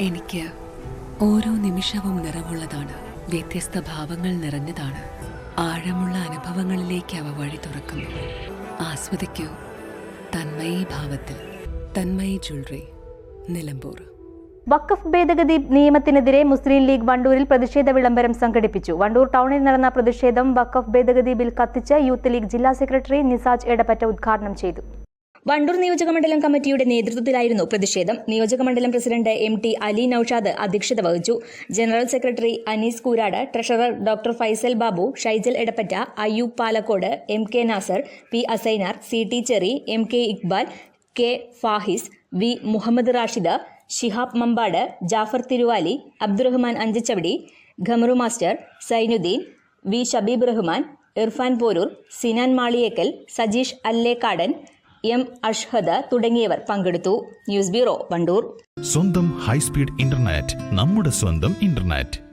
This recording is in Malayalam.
എനിക്ക് ഓരോ നിമിഷവും നിറവുള്ളതാണ്. വ്യത്യസ്ത ഭാവങ്ങൾ നിറഞ്ഞതാണ്. ആഴമുള്ള അനുഭവങ്ങളിലേക്ക് അവ വഴി തുറക്കുന്നു. ആസ്വദിക്കൂ. തന്മയി ഭാവത്തിൽ. തന്മയി ജ്വല്ലറി. നിലമ്പൂർ. വഖഫ് ഭേദഗതി നിയമത്തിനെതിരെ മുസ്ലിം ലീഗ് വണ്ടൂരിൽ പ്രതിഷേധ വിളംബരം സംഘടിപ്പിച്ചു. വണ്ടൂർ ടൗണിൽ നടന്ന പ്രതിഷേധം വഖഫ് ഭേദഗതി ബിൽ കത്തിച്ച് യൂത്ത് ലീഗ് ജില്ലാ സെക്രട്ടറി നിസാജ് എടപ്പറ്റ ഉദ്ഘാടനം ചെയ്തു. വണ്ടൂർ നിയോജകമണ്ഡലം കമ്മിറ്റിയുടെ നേതൃത്വത്തിലായിരുന്നു പ്രതിഷേധം. നിയോജകമണ്ഡലം president M T Ali Noushad അധ്യക്ഷത വഹിച്ചു. General secretary Anees Koorad treasurer doctor Faisal Babu Shaijal Edappatta Ayyub Palakkode M K Nasar P Asainar C T Cheri M K Iqbal K Fahis V Muhammad Rashid Shihab Mampad Jafar Thiruvali Abdurahman Anchachavadi Khamaru master Sainudheen V Shabeeb Rahman Irfan Poroor Sinan Maliyekkal Sajeesh Allekkadan M Ashhada തുടങ്ങിയവർ പങ്കെടുത്തു. News bureau Wandoor. സ്വന്തം ഹൈസ്പീഡ് ഇന്റർനെറ്റ് നമ്മുടെ സ്വന്തം ഇന്റർനെറ്റ്.